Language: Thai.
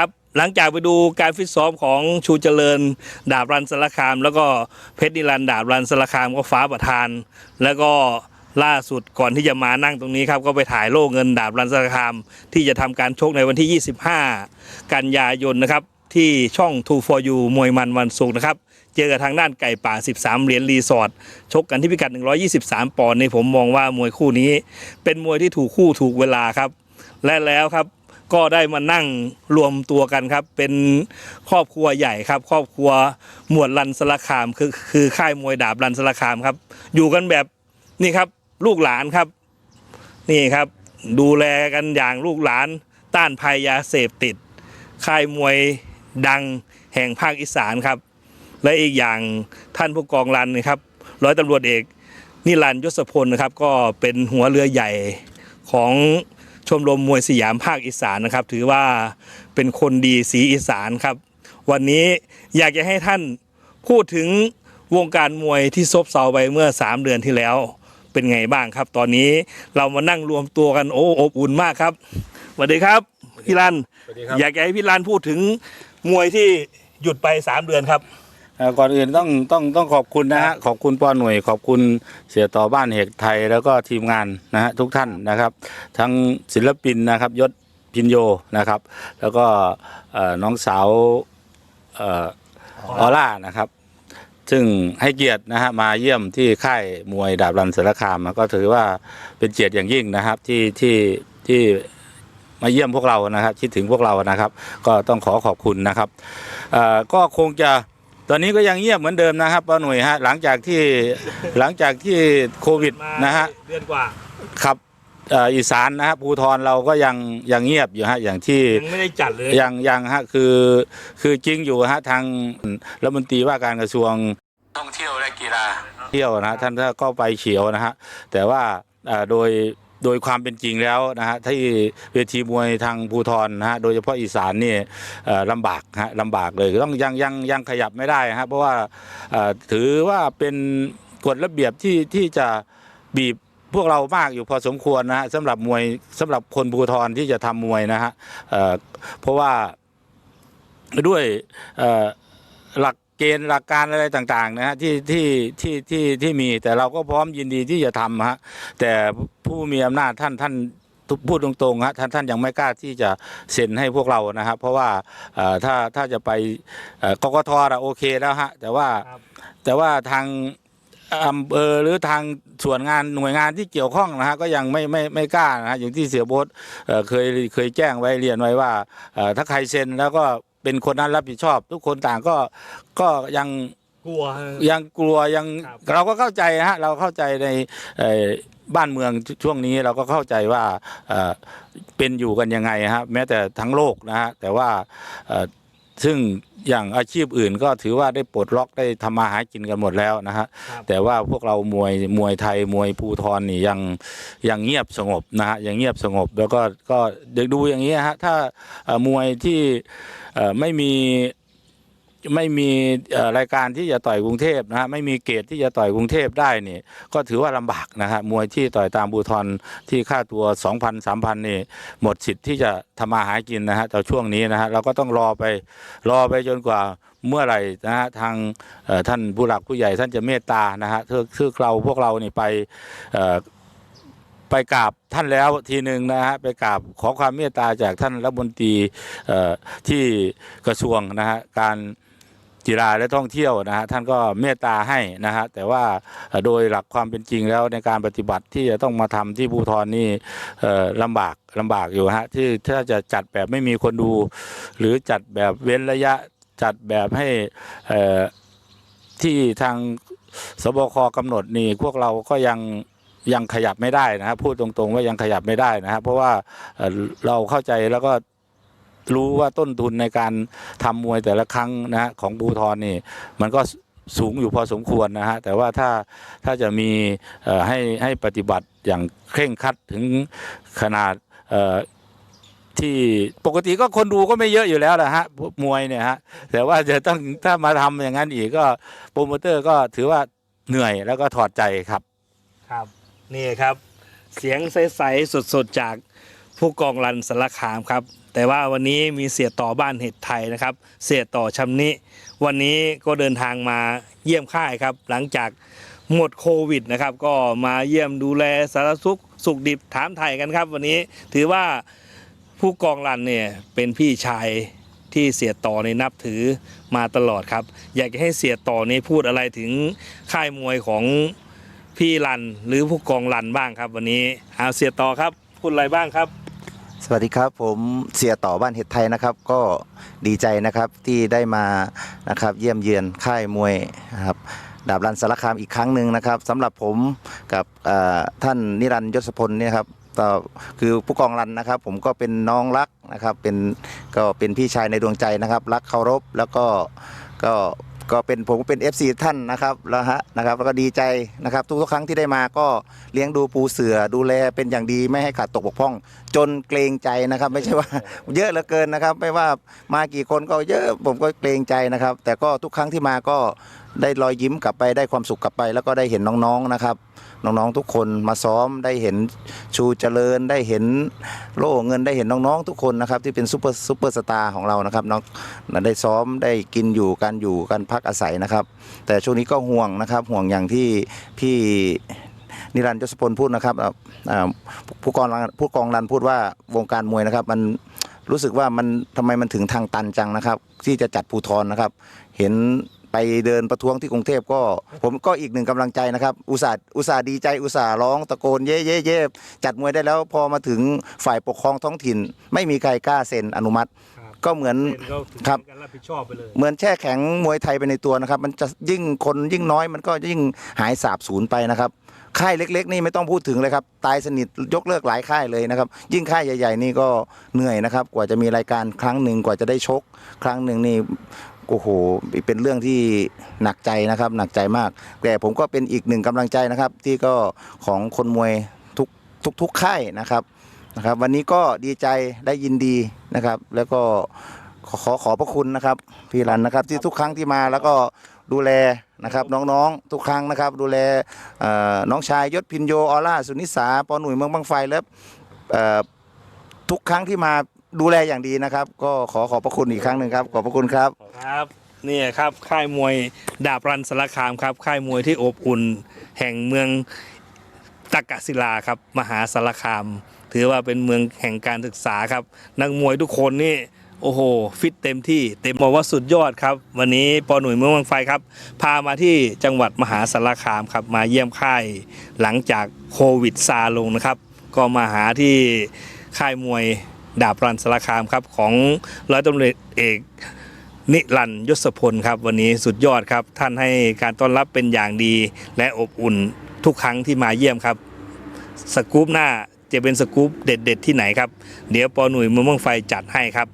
ครับ หลังจากไปดูการฟิตซ้อมของชูเจริญ ดาบรันสารคาม แล้วก็เพชรนิรันดาบรันสารคามก็ฟ้าประธาน แล้วก็ล่าสุดก่อนที่จะมานั่งตรงนี้ครับก็ไปถ่ายโล่เงินดาบรันสารคาม ที่จะทำการชกในวันที่ 25 กันยายนนะครับที่ช่อง2 for you มวยมันวันศุกร์นะครับ เจอกับทางด้านไก่ป่า 13 เหรียญรีสอร์ทชกกันที่พิกัด 123 ปอนด์ในผมมองว่ามวยคู่นี้ เป็นมวยที่ถูกคู่ถูกเวลาครับ และแล้วครับ ก็ได้มานั่งรวมตัวกันครับ เป็นครอบครัวใหญ่ครับ ครอบครัวหมวดรันสารคามคือคือค่ายมวยดาบรันสารคามครับ อยู่กันแบบนี่ครับลูกหลานครับ นี่ครับ ดูแลกันอย่างลูกหลาน ต้านภัยยาเสพติด ค่ายมวยดังแห่งภาคอีสานครับ และอีกอย่างท่านผู้กองรันนะครับ ร้อยตำรวจเอกนิรันยศพลนะครับ ก็เป็นหัวเรือใหญ่ของ ชมรมมวยสยามภาคอีสานนะครับ ถือว่าเป็นคนดีสีอีสานครับ วันนี้อยากจะให้ท่านพูดถึงวงการมวยที่ซบเซาไปเมื่อ 3 เดือนที่แล้ว เป็นไงบ้างครับ ตอนนี้เรามานั่งรวมตัวกันโอ้อบอุ่นมากครับสวัสดีครับพี่รัน สวัสดีครับ อยากจะให้พี่รันพูดถึงมวยที่หยุดไป 3 เดือนครับเอ่อ ก่อนอื่นต้องต้องต้องขอบคุณนะครัฮะบขอบคุณปอหน่วย ขอบคุณเสียต่อบ้านเอกไทยแล้วก็ทีมงานนะฮะทุกท่านนะครับ ทั้งศิลปินนะครับยศพินโยนะครับ แล้วก็เอ่อน้องสาวเอ่อออร่านะครับ ซึ่งให้เกียรตินะฮะมาเยี่ยมที่ค่ายมวยดาบรันเสารคามก็ถือว่าเป็นเกียรติอย่างยิ่งนะครับที่ที่ที่มาเยี่ยมพวกเรานะครับคิดถึงพวกเรานะครับ ก็ต้องขอขอบคุณนะครับเอ่อก็คงจะ ตอนนี้ก็ยังเงียบเหมือนเดิมนะครับป้าหน่วยฮะหลังจากที่หลังจากที่โควิดนะฮะเดือนกว่าครับเอ่ออีสานนะฮะภูทรเราก็ยังยังเงียบอยู่ฮะอย่างที่ยังไม่ได้จัดเลยยังยังฮะคือคือจริงอยู่ฮะทางรัฐมนตรีว่าการกระทรวงท่องเที่ยวและกีฬาเที่ยวนะฮะท่านก็ไปเขียวนะฮะแต่ว่าเอ่อโดย โดยความเป็นจริงแล้วนะฮะที่เวทีมวยทางภูทรนะฮะโดยเฉพาะอีสานนี่ลำบากฮะลำบากเลยต้องยังยังยังขยับไม่ได้ฮะเพราะว่าถือว่าเป็นกฎระเบียบที่ที่จะบีบพวกเรามากอยู่พอสมควรนะฮะสำหรับมวยสำหรับคนภูทรที่จะทำมวยนะฮะเพราะว่าด้วยหลัก เกณฑ์หลักการอะไรต่างๆนะฮะที่ที่ที่ที่ที่มีแต่เราก็พร้อมยินดีที่จะทำฮะแต่ผู้มีอำนาจท่านท่านพูดตรงๆฮะท่านท่านยังไม่กล้าที่จะเซ็นให้พวกเรานะครับ เพราะว่าเอ่อถ้าถ้าจะไปเอ่อกกทอะโอเคแล้วฮะแต่ว่าครับแต่ว่าทางอำเภอหรือทางส่วนงานหน่วยงานที่เกี่ยวข้องนะฮะก็ยังไม่ไม่ไม่กล้านะฮะอย่างที่เสียโบดเอ่อเคยเคยแจ้งไว้เรียนไว้ว่าเอ่อถ้าใครเซ็นแล้วก็ เป็นคนนั้นรับผิดชอบ ทุกคนต่างก็ก็ยังกลัว ยังกลัวยังครับ เราก็เข้าใจฮะเราเข้าใจในเอ่อบ้านเมืองช่วงนี้เราก็เข้าใจว่าเอ่อเป็นอยู่กันยังไงฮะแม้แต่ทั้งโลกนะฮะแต่ว่าเอ่อ ซึ่งอย่างอาชีพอื่นก็ถือว่าได้ปลดล็อกได้ทำมาหากินกันหมดแล้วนะฮะครับแต่ว่าพวกเรามวยมวยไทยมวยภูทรนี่ยังยังเงียบสงบนะฮะยังเงียบสงบแล้วก็ก็เดี๋ยวดูอย่างนี้ฮะถ้าเอ่อมวยที่เอ่อไม่มี ไม่มีรายการที่จะต่อยกรุงเทพนะฮะไม่มีเกตที่จะต่อยกรุงเทพได้นี่ก็ถือว่าลำบากนะฮะมวยที่ต่อยตามภูทรที่ค่าตัว 2,000 3,000นี่หมดสิทธิ์ที่จะทำมาหากินนะฮะต่อช่วงนี้นะฮะเราก็ต้องรอไปรอไปจนกว่าเมื่อไหร่นะฮะทางท่านผู้หลักผู้ใหญ่ท่านจะเมตตานะฮะคือคือเราพวกเรานี่ไปไปกราบท่านแล้วทีหนึ่งนะฮะไปกราบขอความเมตตาจากท่านรัฐมนตรีที่กระทรวงนะฮะการ กีฬาและท่องเที่ยวนะฮะท่านก็เมตตาให้นะฮะแต่ว่าโดยหลักความเป็นจริงแล้วในการปฏิบัติที่จะต้องมาทำที่ภูทรนี่เอ่อลำบากลำบากอยู่ฮะที่ถ้าจะจัดแบบไม่มีคนดู หรือจัดแบบเว้นระยะจัดแบบให้ที่ทางสบคกำหนดนี่พวกเราก็ยังยังขยับไม่ได้นะครับพูดตรงๆว่ายังขยับไม่ได้นะครับเพราะว่าเราเข้าใจแล้วก็ รู้ว่าต้นทุนในการทำมวยแต่ละครั้งนะฮะของบูทรนี่มันก็สูงอยู่พอสมควรนะฮะแต่ว่าถ้าถ้าจะมีให้ให้ปฏิบัติอย่างเคร่งครัดถึงขนาดที่ปกติก็คนดูก็ไม่เยอะอยู่แล้วแหละฮะมวยเนี่ยฮะแต่ว่าจะต้องถ้ามาทำอย่างนั้นอีกก็โปรโมเตอร์ก็ถือว่าเหนื่อยแล้วก็ถอดใจครับ ครับ นี่ครับ เสียงใสๆสดๆจาก ผู้กองรันสารคามครับ แต่ว่าวันนี้มีเสียต่อบ้านเห็ดไทยนะครับ เสียต่อชำนิ วันนี้ก็เดินทางมาเยี่ยมค่ายครับ หลังจากหมดโควิดนะครับ ก็มาเยี่ยมดูแลสารสุขสุขดิบถามไทยกันครับ วันนี้ถือว่าผู้กองรันเนี่ยเป็นพี่ชายที่เสียต่อในนับถือมาตลอดครับ อยากจะให้เสียต่อในพูดอะไรถึงค่ายมวยของพี่รันหรือผู้กองรันบ้างครับ วันนี้เอาเสียต่อครับพูดอะไรบ้างครับ สวัสดีครับผมเสียต่อบ้านเห็ดไทยนะครับ ก็ดีใจนะครับที่ได้มานะครับเยี่ยมเยือนค่ายมวยนะครับดาบรันสารคามอีกครั้งหนึ่งนะครับสำหรับผมกับท่านนิรันดร์ยศพลเนี่ยครับก็คือผู้กองรันนะครับ ผมก็เป็นน้องรักนะครับเป็นก็เป็นพี่ชายในดวงใจนะครับ รักเคารพแล้วก็ก็ ก็เป็นผมก็เป็น FC ท่านนะครับแล้วฮะนะครับแล้วก็ดีใจนะครับ ทุกๆครั้งที่ได้มาก็เลี้ยงดูปูเสือดูแลเป็นอย่างดีไม่ให้ขาดตกบกพร่อง จนเกรงใจนะครับ ไม่ใช่ว่า เยอะเหลือเกินนะครับ ไม่ว่ามากี่คนก็เยอะผมก็เกรงใจนะครับ แต่ก็ทุกครั้งที่มาก็ได้รอยยิ้มกลับไปได้ความสุขกลับไป แล้วก็ได้เห็นน้องๆนะครับ น้องๆทุกคนมาซ้อมได้เห็นชูเจริญได้เห็นโล่เงินได้เห็นน้องๆทุกคนนะครับที่เป็นซูเปอร์ซูเปอร์สตาร์ของเรานะครับน้องได้ซ้อมได้กินอยู่การอยู่การพักอาศัยนะครับ แต่ช่วงนี้ก็ห่วงนะครับห่วงอย่างที่พี่นิรันดร์ยศพลพูดนะครับผู้กองผู้กองรันพูดว่าวงการมวยนะครับ มันรู้สึกว่ามันทำไมมันถึงทางตันจังนะครับ ที่จะจัดภูทรนะครับ เห็น ไปเดินประท้วงที่กรุงเทพก็ ผมก็อีกหนึ่งกำลังใจนะครับ อุตส่าห์อุตส่าห์ดีใจอุตส่าห์ร้องตะโกนเย่เย่เย่จัดมวยได้แล้วพอมาถึงฝ่ายปกครองท้องถิ่น ไม่มีใครกล้าเซ็นอนุมัติ ก็เหมือนครับการรับผิดชอบไปเลยเหมือนแช่แข็งมวยไทยไปในตัวนะครับ มันจะยิ่งคนยิ่งน้อยมันก็ยิ่งหายสาบสูญไปนะครับค่ายเล็ก ๆ นี่ไม่ต้องพูดถึงเลยครับ ตายสนิทยกเลิกหลายค่ายเลยนะครับ ยิ่งค่ายใหญ่ ๆ นี่ก็เหนื่อยนะครับ กว่าจะมีรายการครั้งหนึ่งกว่าจะได้ชก ครั้งหนึ่งนี่ โอ้โหเป็นเรื่องที่หนักใจนะครับหนักใจมาก แต่ผมก็เป็นอีกหนึ่งกำลังใจนะครับ ที่ก็ของคนมวยทุกทุกทุกค่ายนะครับนะครับ วันนี้ก็ดีใจได้ยินดีนะครับ แล้วก็ขอขอขอบพระคุณนะครับพี่รันนะครับที่ทุกครั้งที่มาแล้วก็ดูแลนะครับน้องๆทุกครั้งนะครับ ดูแลเอ่อน้องชายยศพินโยออร่าสุนิสาปอหนุ่ยเมืองบางไฟและเอ่อทุกครั้งที่มา ดูแลอย่างดีนะครับ ก็ขอขอบพระคุณอีกครั้งหนึ่งครับ ขอบพระคุณครับ ครับนี่ครับค่ายมวยดาบรันสารคามครับ ค่ายมวยที่อบอุ่นแห่งเมืองตะกะศิลาครับ มหาสารคาม ถือว่าเป็นเมืองแห่งการศึกษาครับ นักมวยทุกคนนี่โอ้โห ฟิตเต็มที่เต็มบอกว่าสุดยอดครับ วันนี้ปอหนุ่ยเมืองบางไฟครับ พามาที่จังหวัดมหาสารคามครับ มาเยี่ยมค่ายหลังจากโควิดซาลงนะครับ ก็มาหาที่ค่ายมวย ดาบรันสารคามครับของร้อยตำรวจเอกนิรันยศพลครับวันนี้สุดยอดครับ ท่านให้การต้อนรับเป็นอย่างดี และอบอุ่นทุกครั้งที่มาเยี่ยมครับ สกู๊ปหน้าจะเป็นสกู๊ปเด็ด ๆ ที่ไหนครับ เดี๋ยวปอหนุ่ยมือม่วงไฟจัดให้ครับ